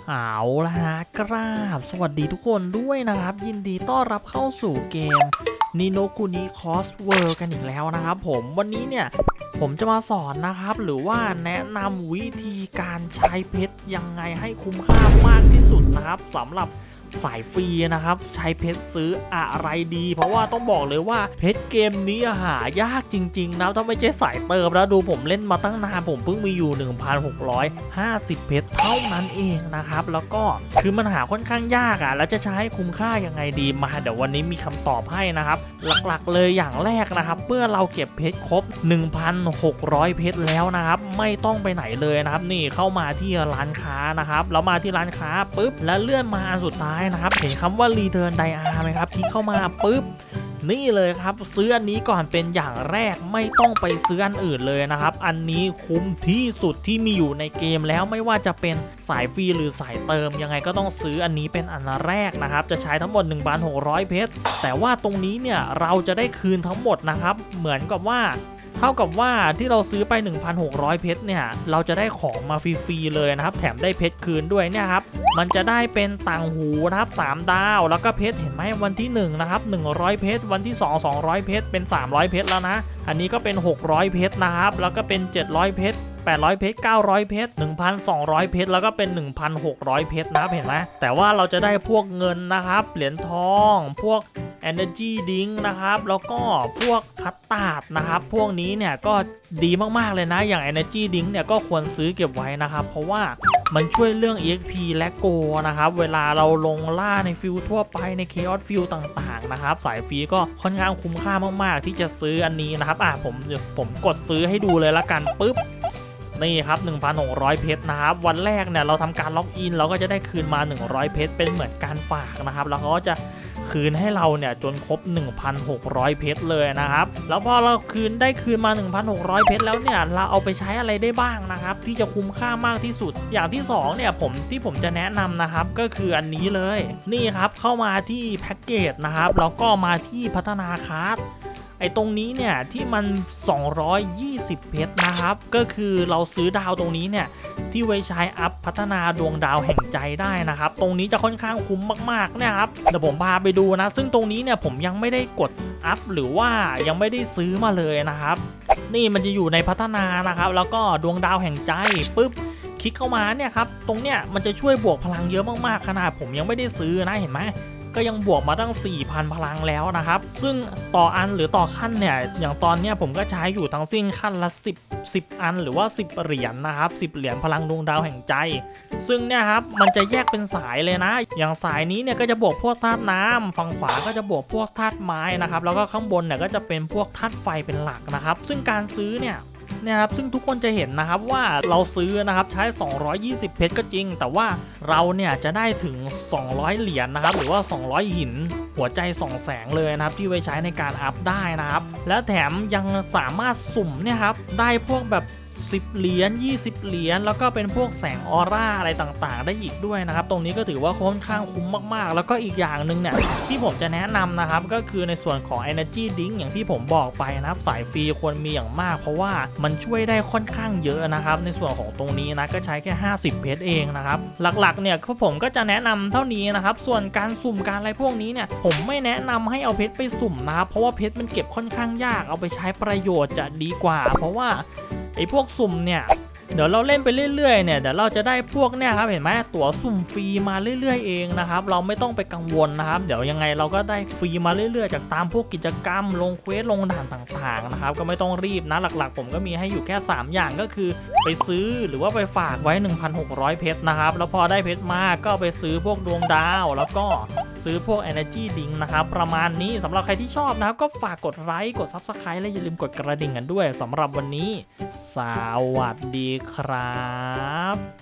เอาละฮะกราบ สวัสดีทุกคนด้วยนะครับ ยินดีต้อนรับเข้าสู่เกมนิโนคุนิคอสเวิร์กันอีกแล้วนะครับผมวันนี้เนี่ย ผมจะมาสอนนะครับ หรือว่าแนะนำวิธีการใช้เพชรยังไงให้คุ้มค่ามากที่สุดนะครับสำหรับ สายฟรีนะครับ ใช้เพชรซื้ออะไรดี เพราะว่าต้องบอกเลยว่าเพชรเกมนี้หายากจริง ๆ นะถ้าไม่ใช่สายเติมแล้วดูผมเล่นมาตั้งนานผมเพิ่งมีอยู่ 1,650 เพชรเท่านั้นเองนะครับ แล้วก็คือมันหาค่อนข้างยากอะ่ะแล้วจะใช้คุ้มค่ายังไงดีมาเดี๋ยววันนี้มีคำตอบให้นะครับ หลักๆเลยอย่างแรกนะครับเมื่อเราเก็บเพชรครบ 1,600 เพชรแล้วนะครับไม่ต้องไปไหนเลยนะครับนี่เข้ามาที่ร้านค้านะครับแล้วมาที่ร้านค้าปุ๊บแล้วเลื่อนมาอันสุดท้ายนะครับเห็นคำว่า Return d i a ไหมครับที่เข้ามาปุ๊บนี่เลยครับซื้ออันนี้ก่อนเป็นอย่างแรกไม่ต้องไปซื้ออันอื่นเลยนะครับ อันนี้คุ้มที่สุดที่มีอยู่ในเกมแล้วไม่ว่าจะเป็นสายฟรีหรือสายเติม ยังไงก็ต้องซื้ออันนี้เป็นอันแรกนะครับ จะใช้ทั้งหมด 1,600 เพชรแต่ว่าตรงนี้เนี่ยเราจะได้คืนทั้งหมดนะครับ เหมือนกับว่า ท่ากับว่าที่เราซื้อไป 1,600 เพชรเนี่ย เราจะได้ของมาฟรีๆเลยนะครับ แถมได้เพชรคืนด้วยเนี่ยครับ มันจะได้เป็นต่างหูนะครับ 3 ดาว แล้วก็เพชรเห็นไหมวันที่ 1 นะครับ 100 เพชรวันที่ 2 200 เพชรเป็น 300 เพชรแล้วนะ อันนี้ก็เป็น 600 เพชรนะครับ แล้วก็เป็น 700 เพชร800 เพชร 900 เพชร 1,200 เพชร แล้วก็เป็น 1,600 เพชรนะครับเห็นไหมแต่ว่าเราจะได้พวกเงินนะครับ เหรียญทอง พวก Energy Drink นะครับ แล้วก็พวกคัตตาร์ดนะครับ พวกนี้เนี่ยก็ดีมากๆเลยนะ อย่าง Energy Drink เนี่ยก็ควรซื้อเก็บไว้นะครับ เพราะว่ามันช่วยเรื่อง EXP และ Go นะครับ เวลาเราลงล่าในฟิลทั่วไปใน Chaos f i e l ต่างๆนะครับ สายฟรีก็ค่อนข้างคุ้มค่ามากๆ ที่จะซื้ออันนี้นะครับ อะผมผมกดซื้อให้ดูเลยละกันปุ๊บนี่ครับ 1,600 เพชรนะครับ วันแรกเนี่ยเราทำการล็อกอินเราก็จะได้คืนมา 100 เพชรเป็นเหมือนการฝากนะครับ แล้วเขาก็จะ คืนให้เราเนี่ยจนครบ 1,600 เพชรเลยนะครับ แล้วพอเราคืนได้คืนมา 1,600 เพชรแล้วเนี่ยเราเอาไปใช้อะไรได้บ้างนะครับ ที่จะคุ้มค่ามากที่สุด อย่างที่สองเนี่ยผมที่ผมจะแนะนำนะครับก็คืออันนี้เลย นี่ครับเข้ามาที่แพ็กเกจนะครับแล้วก็มาที่พัฒนาคาร์ด ไอ้ตรงนี้เนี่ยที่มัน 220 เพชรนะครับ ก็คือเราซื้อดาวตรงนี้เนี่ยที่ไว้ใช้อัพพัฒนาดวงดาวแห่งใจได้นะครับ ตรงนี้จะค่อนข้างคุ้มมากๆเนี่ยครับเดี๋ยวผมพาไปดูนะ ซึ่งตรงนี้เนี่ยผมยังไม่ได้กดอัพหรือว่ายังไม่ได้ซื้อมาเลยนะครับ นี่มันจะอยู่ในพัฒนานะครับ แล้วก็ดวงดาวแห่งใจปุ๊บคลิกเข้ามาเนี่ยครับตรงเนี้ยมันจะช่วยบวกพลังเยอะมากๆขนาดผมยังไม่ได้ซื้อนะเห็นไหม ก็ยังบวกมาตั้ง 4,000 พลังแล้วนะครับ ซึ่งต่ออันหรือต่อขั้นเนี่ย อย่างตอนเนี้ยผมก็ใช้อยู่ทั้งสิ้นขั้นละ 10 10 อันหรือว่า 10 เหรียญนะครับ 10 เหรียญพลังดวงดาวแห่งใจ ซึ่งเนี่ยครับมันจะแยกเป็นสายเลยนะ อย่างสายนี้เนี่ยก็จะบวกพวกธาตุน้ำฝั่งขวาก็จะบวกพวกธาตุไม้นะครับ แล้วก็ข้างบนเนี่ยก็จะเป็นพวกธาตุไฟเป็นหลักนะครับ ซึ่งการซื้อเนี่ย นี่ยครับซึ่งทุกคนจะเห็นนะครับว่าเราซื้อนะครับใช้ 220 เพชรก็จริง แต่ว่าเราเนี่ยจะได้ถึง 200 เหรียญนะครับหรือว่า 200 หินหัวใจส่องแสงเลยนะครับที่ไว้ใช้ในการอัพได้นะครับ และแถมยังสามารถสุ่มเนี่ยครับได้พวกแบบ10 เหรียญ 20 เหรียญ แล้วก็เป็นพวกแสงออร่าอะไรต่างๆ ได้อีกด้วยนะครับ ตรงนี้ก็ถือว่าค่อนข้างคุ้มมากๆ แล้วก็อีกอย่างหนึ่งเนี่ยที่ผมจะแนะนำนะครับ ก็คือในส่วนของ Energy Drink อย่างที่ผมบอกไปนะครับ สายฟรีควรมีอย่างมาก เพราะว่ามันช่วยได้ค่อนข้างเยอะนะครับ ในส่วนของตรงนี้นะก็ใช้แค่ 50 เพชรเองนะครับ หลักๆ เนี่ยผมก็จะแนะนำเท่านี้นะครับ ส่วนการสุ่มการอะไรพวกนี้เนี่ยผมไม่แนะนำให้เอาเพชรไปสุ่มนะครับ เพราะว่าเพชรมันเก็บค่อนข้างยากเอาไปใช้ประโยชน์จะดีกว่า เพราะว่าไอ้พวกสุ่มเนี่ยเดี๋ยวเราเล่นไปเรื่อยๆเนี่ยเดี๋ยวเราจะได้พวกเนี่ยครับเห็นไหมตั๋วสุ่มฟรีมาเรื่อย ๆ เองนะครับ เราไม่ต้องไปกังวลนะครับ เดี๋ยวยังไงเราก็ได้ฟรีมาเรื่อยๆ จากตามพวกกิจกรรมลงเควสลงด่านต่างๆนะครับ ก็ไม่ต้องรีบนะหลักๆ ผมก็มีให้อยู่แค่ 3 อย่างก็คือ ไปซื้อหรือว่าไปฝากไว้ 1,600 เพชรนะครับ แล้วพอได้เพชรมากก็ไปซื้อพวกดวงดาวแล้วก็ ซื้อพวก Energy Drink นะครับ ประมาณนี้สำหรับใครที่ชอบนะครับ ก็ฝากกดไลค์กด Subscribe และอย่าลืมกดกระดิ่งกันด้วยสำหรับวันนี้ สวัสดีครับ